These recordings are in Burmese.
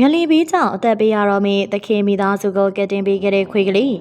ငလီဘေးကြောင့်အသက်ပေးရတော့မင်းတခင်မိသားစုကိုကက်တင်ပေးခဲ့တဲ့ခွေကလေး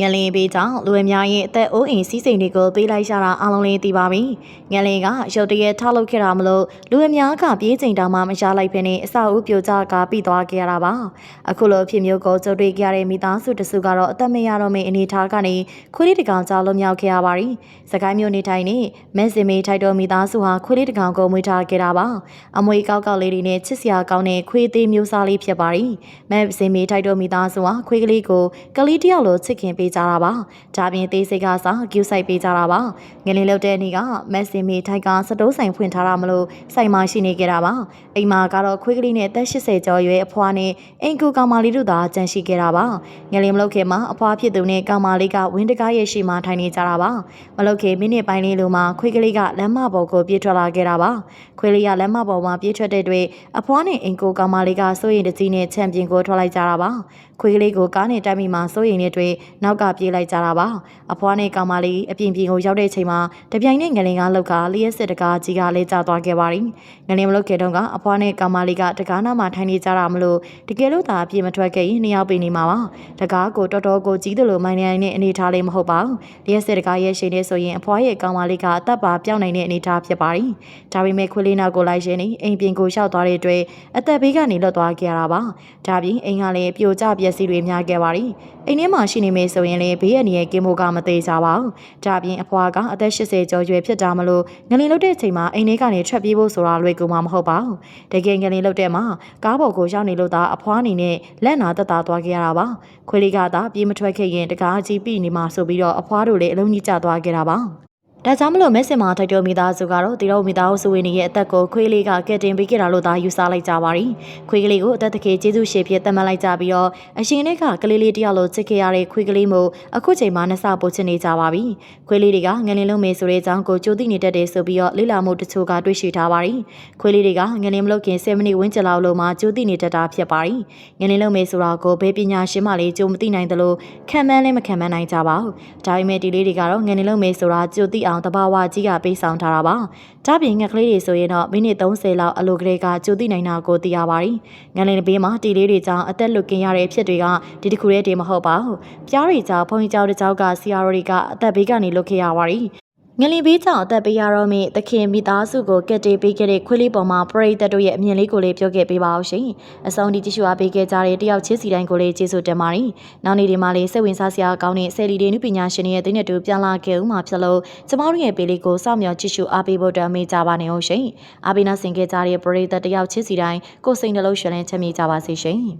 ငလင်ဘေးကြောင့်လူအများရဲ့အသက်အိုးအိမ်စီးစိမ်တွေကိုပေးလိုက်ရတာအားလုံးလေးသိပါပြီ။ငလင်ကရုတ်တရက်ထောက်လုပ်ခဲ့တာမလို့လူအများကပြေးချိန်တောင်မှမရလိုက်ဖ ೇನೆ အဆောက်အဦပြိုကျကပြီးသွားခဲ့ရတာပါ။အခုလိုအဖြစ်မျိုးကိုကြုံတွေ့ကြရတဲ့မိသားစုတစုကတော့အသက်မရတော့မင်းအနေထားကနေခွေးလေးတစ်ကောင်ကြောင့်လွန်မြောက်ခဲ့ရပါပြီ။စကိုင်းမျိုးနေထိုင်နေမက်စင်မေထိုက်တော်မိသားစုဟာခွေးလေးတစ်ကောင်ကိုမွေးထားခဲ့တာပါ။အမွေကောက်ကောက်လေးတွေနဲ့ချစ်စရာကောင်းတဲ့ခွေးသေးမျိုးစားလေးဖြစ်ပါရီ။မက်စင်မေထိုက်တော်မိသားစုဟာခွေးကလေးကိုကလေးတစ်ယောက်လိုချစ်ခင်ပေးကြတာပါ။ဒါပြင်သေးစိတ်ကစားကျူဆိုင်ပေးကြတာပါ။ငလင်းလောက်တဲ့နေ့ကမက်စင်မေထိုက်ကစတိုးဆိုင်ဖွင့်ထားတာမလို့ဆိုင်မှာရှိနေကြတာပါ။အိမ်မှာကတော့ခွေးကလေးနဲ့အသက်80ကျော်ရွယ်အဖွားနဲ့အိမ်ကူကောင်မလေးတို့သာကြန့်ရှိခဲ့တာပါ။ငလင်းမလောက်ခင်မှာအဖွားဖြစ်သူနဲ့ကောင်မလေးကဝင်းတကားရဲ့ရှိမှထိုင်နေကြတာပါ။မလောက်ခင်မိနစ်ပိုင်းလေးလိုမှခွေးကလေးကလမ်းမပေါ်ကိုပြေးထွက်လာခဲ့တာပါ။ခွေးလေးကလမ်းမပေါ်မှာပြေးထွက်တဲ့အတွက်အဖွားနဲ့အိမ်ကူကောင်မလေးကစိုးရင်တကြီးနဲ့ချန်ပီယံကိုထွက်လိုက်ကြတာပါ။ခွေးကလေးကိုကားနဲ့တိုက်မိမှစိုးရင်တဲ့အတွက်နောက်ကပြေးလိုက်ကြတာပါ။အဖွားနဲ့ကောင်မလေးအပြင်ပြင်ကိုရောက်တဲ့ချိန်မှာတပြိုင်နက်ငလင်ကလောက်ကလျှက်စစ်တကားကြီးကလေးကျသွားခဲ့ပါရီ။ငလင်မလုတ်ခဲ့တော့ကအဖွားနဲ့ကောင်မလေးကတကားနားမှာထိုင်နေကြတာမလို့တကယ်လို့သာအပြင်မထွက်ခဲ့ရင်နှစ်ယောက်ပြင်နေမှာပါ။တကားကိုတော်တော်ကိုကြီးတယ်လို့မိုင်းနေတဲ့အနေထားလေးမဟုတ်ပါဘူး။လျှက်စစ်တကားရဲ့ရှင်နေဆိုရင်အဖွားရဲ့ကောင်မလေးကအသက်ပါပြောင်းနိုင်တဲ့အနေထားဖြစ်ပါရီ။ဒါပေမဲ့ခွေးလေးနောက်ကိုလိုက်ရှင်နေအိမ်ပြင်ကိုရှောက်သွားတဲ့အတွက်အသက်ဘေးကနေလွတ်သွားခဲ့ရတာပါ။ဒါပြင်အိမ်ကလည်းပြိုကျပျက်စီးတွေများခဲ့ပါရီ။အိမ်ထဲမှာရှိနေမေဆိုရင်လည်းဘေးရန်ရဲ့ကင်းမိုးကမသေးကြပါဘူး။ဒါပြင်အဖွားကအသက်80ကျော်ရွယ်ဖြစ်တာမလို့ငလင်လုတ်တဲ့အချိန်မှာအိမ်ထဲကနေထွက်ပြေးဖို့ဆိုတာလွယ်ကူမှာမဟုတ်ပါဘူး။တကယ်ငလင်လုတ်တဲ့မှာကားပေါ်ကိုရောက်နေလို့သာအဖွားအနေနဲ့လက်နာသက်သာသွားခဲ့ရတာပါ။ခွေးလေးကသာပြေးမထွက်ခဲ့ရင်တကားကြီးပြီနေမှာဆိုပြီးတော့အဖွားတို့လည်းအလုံးကြီးကျသွားခဲ့တာပါ။ ဒါကြောင့်မလို့မက်ဆင်မာထိုက်တိုမိသားစုကတော့တီတော်မိသားစုဝင်ရဲ့အသက်ကိုခွေးလေးကကက်တင်ပေးခဲ့တာလို့သာယူဆလိုက်ကြပါရီခွေးကလေးကိုအသက်တကေကျေးဇူးရှင်ဖြစ်သတ်မှတ်လိုက်ကြပြီးတော့အရှင်လေးကကလေးလေးတယောက်လိုချစ်ခဲ့ရတဲ့ခွေးကလေးမို့အခုချိန်မှာနှစပို့ချင်နေကြပါပြီခွေးလေးတွေကငလင်းလုံးမေဆိုတဲ့အကြောင်းကိုကြိုသိနေတတ်တယ်ဆိုပြီးတော့လေးလာမှုတချို့ကတွေ့ရှိထားပါရီခွေးလေးတွေကငလင်းမလုတ်ခင်7မိနစ်ဝန်းကျင်လောက်လို့မှကြိုသိနေတတ်တာဖြစ်ပါရီငလင်းလုံးမေဆိုတာကိုဘေးပညာရှင်မလေးကြိုမသိနိုင်သလိုခံမှန်းလည်းမခံမှန်းနိုင်ကြပါဘူးဒါပေမဲ့ဒီလေးတွေကတော့ငလင်းလုံးမေဆိုတာကြိုသိအောင်တဘာဝကြီးကပေးဆောင်ထားတာပါ။ဒါပြင်ငက်ကလေးတွေဆိုရင်တော့မိနစ်30လောက်အလိုကလေးကကြိုသိနိုင်တာကိုသိရပါတယ်။ငလင်ဘေးမှာတီလေးတွေကြောင့်အသက်လွတ်ကင်းရတဲ့အဖြစ်တွေကဒီတစ်ခုတည်းတည်းမဟုတ်ပါဘူး။ပြားတွေကြောင့်ဘုံကြီးကျောင်းတစ်ကျောက်ကဆီယာရိုတွေကအသက်ဘေးကနေလွတ်ခဲ့ရပါတယ်။ ငလင်ဘေးကြောင့်အသက်ပေးရတော့မိသခင်မိသားစုကိုကက်တေပေးခဲ့တဲ့ခွေးလေးပေါ်မှာပရိသတ်တို့ရဲ့အမြင်လေးကိုလေးပြောခဲ့ပေးပါအောင်ရှင်။အဆုံးဒီကြည့်ရှုအားပေးခဲ့ကြတဲ့တယောက်ချင်းစီတိုင်းကိုလေးကျေးဇူးတင်ပါတယ်။နောက်နေ့ဒီမှာလေးစိတ်ဝင်စားစရာကောင်းတဲ့ဆယ်လီတွေနုပညာရှင်တွေရဲ့တင်းနဲ့တူပြန်လာခဲ့ဦးမှာဖြစ်လို့ကျမတို့ရဲ့ပေးလေးကိုစောင့်မျှော်ကြည့်ရှုအားပေးဖို့အတွက်မေးကြပါနေအောင်ရှင်။အားပေးနာဆင်ခဲ့ကြတဲ့ပရိသတ်တယောက်ချင်းစီတိုင်းကိုစိတ်နှလုံးရှင်လန်းချမ်းမြေ့ကြပါစေရှင်။